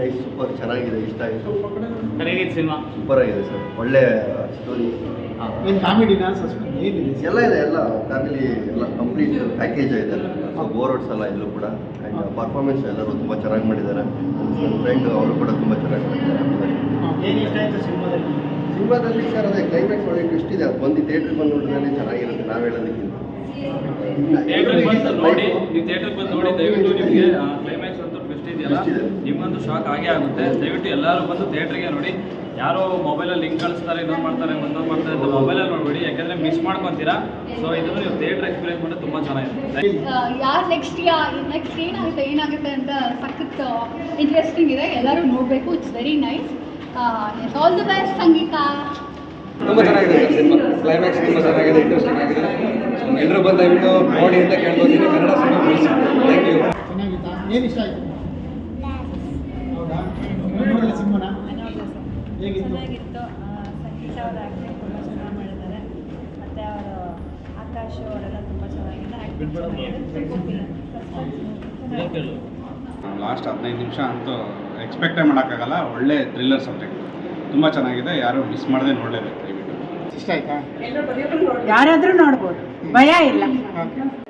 Nice super ಚೆನ್ನಾಗಿದೆ ಇಷ್ಟ ಆಯಿತು. ಚೆನ್ನಾಗಿದೆ ಸಿನಿಮಾ. ಸೂಪರ್ ಆಗಿದೆ ಸರ್. ಒಳ್ಳೆ ಸ್ಟೋರಿ ಏನು ಕಾಮಿಡಿನಾ ಸಸ್ಪೆನ್ಸ್ ಏನಿದೆ? ಎಲ್ಲ ಇದೆ ಎಲ್ಲ. ಫ್ಯಾಮಿಲಿ ಎಲ್ಲ ಕಂಪ್ಲೀಟ್ ಪ್ಯಾಕೇಜ್ ಇದೆ. ಬೋರ್ ಬೋರ್ ಎಲ್ಲ ಕೂಡ. ಆ್ಯಂಡ್ ಪರ್ಫಾರ್ಮೆನ್ಸ್ ಎಲ್ಲರೂ ತುಂಬ ಚೆನ್ನಾಗಿ ಮಾಡಿದ್ದಾರೆ. ನನ್ನ ಫ್ರೆಂಡ್ ಅವರು ಕೂಡ ತುಂಬ ಚೆನ್ನಾಗಿ ಮಾಡಿದ್ದಾರೆ. ಸಿನಿಮಾದಲ್ಲಿ? ಸರ್ ಅದೇ ಕ್ಲೈಮ್ಯಾಕ್ಸ್ ಒಳ್ಳೆ ಟ್ವಿಸ್ಟ್ ಇದೆ. ಅದು ಬಂದು ಥಿಯೇಟ್ರಿಗೆ ಬಂದು ನೋಡಿದ್ರೆ ಚೆನ್ನಾಗಿರುತ್ತೆ. ನಾವು ಹೇಳೋದಕ್ಕಿಂತ. ನೋಡಿ ನೀವು ಥಿಯೇಟ್ರಿಗೆ ಬಂದು ನೋಡಿ ದಯವಿಟ್ಟು ನಿಮಗೆ ಇದೆ. ನಿಮ್ಮಂತೂ ಶಾಕ್ ಆಗೇ ಆಗುತ್ತೆ. ದಯವಿಟ್ಟು ಎಲ್ಲರೂ ಬಂದು ಥಿಯೇಟ್ರಿಗೆ ನೋಡಿ. ಯಾರೋ ಮೊಬೈಲಲ್ಲಿ ಲಿಂಕ್ ಕಳಿಸ್ತಾರೆ ಇನ್ನೊಂದು ಮಾಡ್ತಾರೆ ಒಂದೊಂದು ಮಾಡ್ತಾರೆ ಅಂತ ಮೊಬೈಲಲ್ಲಿ ನೋಡ್ಬಿಡಿ. ಯಾಕಂದರೆ ಮಿಸ್ ಮಾಡ್ಕೊತೀರಾ? ಸೊ ಇದನ್ನು ನೀವು ಥಿಯೇಟ್ರ್ ಎಕ್ಸ್ಪೀರಿಯನ್ಸ್ ಮಾಡಿ ತುಂಬ ಚೆನ್ನಾಗಿರುತ್ತೆ. ಯಾರು ನೆಕ್ಸ್ಟ್ ನೆಕ್ಸ್ಟ್ ಏನಾಗುತ್ತೆ ಏನಾಗುತ್ತೆ ಅಂತ ಸಖತ್ ಇಂಟ್ರೆಸ್ಟಿಂಗ್ ಇದೆ. ಎಲ್ಲರೂ ನೋಡಬೇಕು. It's very nice all the best ಸಂಗೀತ. ತುಂಬ ಚೆನ್ನಾಗಿದೆ. ಸಿನಿಮಾ ಕ್ಲೈಮ್ಯಾಕ್ಸ್ ತುಂಬ ಚೆನ್ನಾಗಿದೆ ಇಂಟ್ರೆಸ್ಟಿಂಗ್ ಆಗಿದೆ ಎಲ್ಲರೂ ಬಂದು ದಯವಿಟ್ಟು ನೋಡಿ ಅಂತ ಕೇಳ್ಕೊತೀನಿ ಕನ್ನಡ ಸಿನಿಮಾ ಥ್ಯಾಂಕ್ ಯು ಚೆನ್ನಾಗಿತ್ತಾ? ಏನು ಇಷ್ಟ ಆಯಿತು? ಚೆನ್ನಾಗಿತ್ತು. ಸಂಗೀತ ಅವರ ಆ್ಯಕ್ಟಿಂಗ್ ತುಂಬ ಚೆನ್ನಾಗಿ ಮಾಡಿದ್ದಾರೆ. ಮತ್ತು ಅವರು ಆಕಾಶ್ ಅವರೆಲ್ಲ ತುಂಬ ಚೆನ್ನಾಗಿದೆ. ಆ್ಯಕ್ಟಿಂಗ್ ಚೆನ್ನಾಗಿದೆ. ಲಾಸ್ಟ್ ಹದಿನೈದು ನಿಮಿಷ ಅಂತೂ ಎಕ್ಸ್ಪೆಕ್ಟೇ ಮಾಡೋಕ್ಕಾಗಲ್ಲ. ಒಳ್ಳೆ ಥ್ರಿಲ್ಲರ್ ಸಬ್ಜೆಕ್ಟ್ ತುಂಬ ಚೆನ್ನಾಗಿದೆ. ಯಾರು ಮಿಸ್ ಮಾಡದೆ ನೋಡಲೇಬೇಕು. ದಯವಿಟ್ಟು ಇಷ್ಟ ಆಯ್ತಾ? ಯಾರಾದರೂ ನೋಡ್ಬೋದು. ಭಯ ಇಲ್ಲ.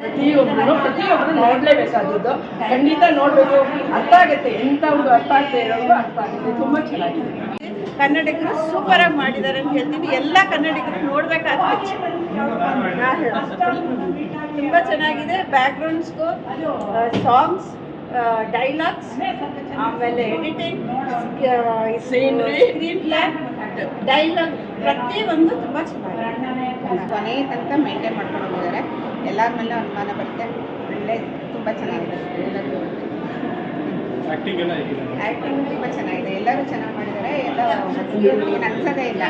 ಪ್ರತಿಯೊಬ್ಬರು ಪ್ರತಿಯೊಬ್ಬರು ನೋಡಲೇಬೇಕಾದದ್ದು ಖಂಡಿತ ನೋಡ್ಬೇಕು. ಅರ್ಥ ಆಗುತ್ತೆ. ಎಂಥವ್ರಿಗೂ ಅರ್ಥ ಆಗ್ತಾ ಇರೋದು ಅರ್ಥ ಆಗುತ್ತೆ. ತುಂಬ ಚೆನ್ನಾಗಿದೆ. ಕನ್ನಡಿಗರು ಸೂಪರಾಗಿ ಮಾಡಿದ್ದಾರೆ ಅಂತ ಹೇಳ್ತೀನಿ. ಎಲ್ಲ ಕನ್ನಡಿಗರು ನೋಡಬೇಕಾದ ತುಂಬ ಚೆನ್ನಾಗಿದೆ. ಬ್ಯಾಕ್ಗ್ರೌಂಡ್ಸ್ಗೂ ಸಾಂಗ್ಸ್ ಡೈಲಾಗ್ಸ್ ಆಮೇಲೆ ಎಡಿಟಿಂಗ್. ಸ್ಕ್ರೀನ್ ಪ್ಲೇ ಡೈಲಾಗ್ ಪ್ರತಿಯೊಂದು ತುಂಬ ಚೆನ್ನಾಗಿದೆ. ಕೊನೆ ತನಕ ಮೇಂಟೈನ್ ಮಾಡ್ಕೊಂಡು ಹೋಗಿದ್ದಾರೆ ಎಲ್ಲರ ಮೇಲೆ ಅನುಮಾನ ಬರುತ್ತೆ. ಒಳ್ಳೆ ತುಂಬ ಚೆನ್ನಾಗಿದೆ. ಆ್ಯಕ್ಟಿಂಗ್ ತುಂಬ ಚೆನ್ನಾಗಿದೆ. ಎಲ್ಲರೂ ಚೆನ್ನಾಗಿ ಮಾಡಿದ್ದಾರೆ. ಎಲ್ಲ ಏನು ಅನ್ಸೋದೇ ಇಲ್ಲ.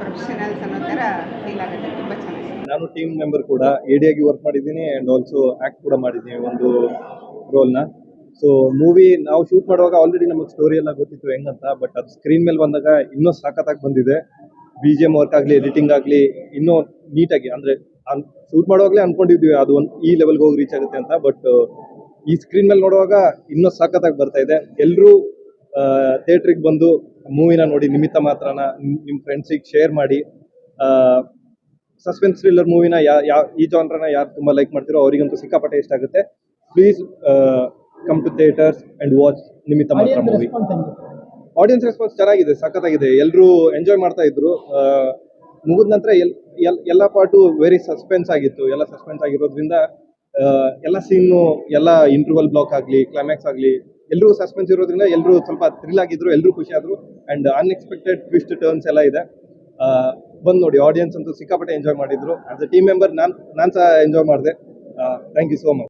ಪ್ರೊಫೆಷನಲ್ಸ್ ಅನ್ನೋ ಥರ ಫೀಲ್ ಆಗುತ್ತೆ. ತುಂಬ ಚೆನ್ನಾಗಿದೆ. ನಾನು ಟೀಮ್ ಮೆಂಬರ್ ಕೂಡ ಎಡಿಯಾಗಿ ವರ್ಕ್ ಮಾಡಿದ್ದೀನಿ ಆ್ಯಂಡ್ ಆಲ್ಸೋ ಆ್ಯಕ್ಟ್ ಕೂಡ ಮಾಡಿದ್ದೀನಿ. ಒಂದು ರೋಲ್ನ ಸೊ ಮೂವಿ ನಾವು ಶೂಟ್ ಮಾಡುವಾಗ ಆಲ್ರೆಡಿ ನಮಗೆ ಸ್ಟೋರಿ ಎಲ್ಲ ಗೊತ್ತಿತ್ತು ಹೆಂಗಂತ ಬಟ್ ಅದು ಸ್ಕ್ರೀನ್ ಮೇಲೆ ಬಂದಾಗ ಇನ್ನೂ ಸಾಕತ್ತಾಗಿ ಬಂದಿದೆ. ಬಿ ಜಿ ಎಂ ವರ್ಕ್ ಆಗಲಿ ಎಡಿಟಿಂಗ್ ಆಗಲಿ, ಇನ್ನೂ ನೀಟಾಗಿ ಅಂದರೆ ಶೂಟ್ ಮಾಡುವಾಗಲೇ ಅಂದ್ಕೊಂಡಿದ್ವಿ ಅದು ಒಂದು ಈ ಲೆವೆಲ್ಗೆ ಹೋಗಿ ರೀಚ್ ಆಗುತ್ತೆ ಅಂತ ಬಟ್ ಈ ಸ್ಕ್ರೀನ್ ಮೇಲೆ ನೋಡುವಾಗ ಇನ್ನೂ ಸಾಕತ್ತಾಗಿ ಬರ್ತಾ ಇದೆ. ಎಲ್ಲರೂ ಥಿಯೇಟ್ರಿಗೆ ಬಂದು ಮೂವಿನ ನೋಡಿ, ನಿಮಿತ್ತ ಮಾತ್ರನ ನಿಮ್ಮ ಫ್ರೆಂಡ್ಸಿಗೆ ಶೇರ್ ಮಾಡಿ ಸಸ್ಪೆನ್ಸ್ ಥ್ರಿಲ್ಲರ್ ಮೂವಿನ ಯಾವ ಈ ಜಾನ್ರನ ಯಾರು ತುಂಬ ಲೈಕ್ ಮಾಡ್ತಿರೋ ಅವರಿಗಂತೂ ಸಿಕ್ಕಾಪಟ್ಟೆ ಇಷ್ಟ ಆಗುತ್ತೆ. Please come to theatres and watch Nimitta Matra movie audience response ಚೆನ್ನಾಗಿದೆ ಸಖತ್ತಾಗಿದೆ. ಎಲ್ಲರೂ ಎಂಜಾಯ್ ಮಾಡ್ತಾ ಇದ್ರು. ಮುಗಿದ ನಂತರ ಎಲ್ ಎಲ್ ಎಲ್ಲ ಪಾರ್ಟು ವೆರಿ ಸಸ್ಪೆನ್ಸ್ ಆಗಿತ್ತು. ಎಲ್ಲ ಸಸ್ಪೆನ್ಸ್ ಆಗಿರೋದ್ರಿಂದ ಎಲ್ಲ ಸೀನು ಎಲ್ಲ ಇಂಟರ್ವಲ್ ಬ್ಲಾಕ್ ಆಗಲಿ ಕ್ಲೈಮ್ಯಾಕ್ಸ್ ಆಗಲಿ ಎಲ್ಲರೂ ಸಸ್ಪೆನ್ಸ್ ಇರೋದ್ರಿಂದ ಎಲ್ಲರೂ ಸ್ವಲ್ಪ ಥ್ರಿಲ್ ಆಗಿದ್ರು ಎಲ್ಲರೂ ಖುಷಿ ಆದರು. ಆ್ಯಂಡ್ ಅನ್ಎಕ್ಸ್ಪೆಕ್ಟೆಡ್ ಟ್ವಿಸ್ಟ್ ಟರ್ನ್ಸ್ ಎಲ್ಲ ಇದೆ. ಬಂದು ನೋಡಿ ಆಡಿಯನ್ಸ್ ಅಂತೂ ಸಿಕ್ಕಾಪಟ್ಟೆ ಎಂಜಾಯ್ ಮಾಡಿದ್ರು. ಆಸ್ ಅ ಟೀಮ್ ಮೆಂಬರ್ ನಾನು ನಾನು ಸಹ ಎಂಜಾಯ್ ಮಾಡಿದೆ. Thank you so much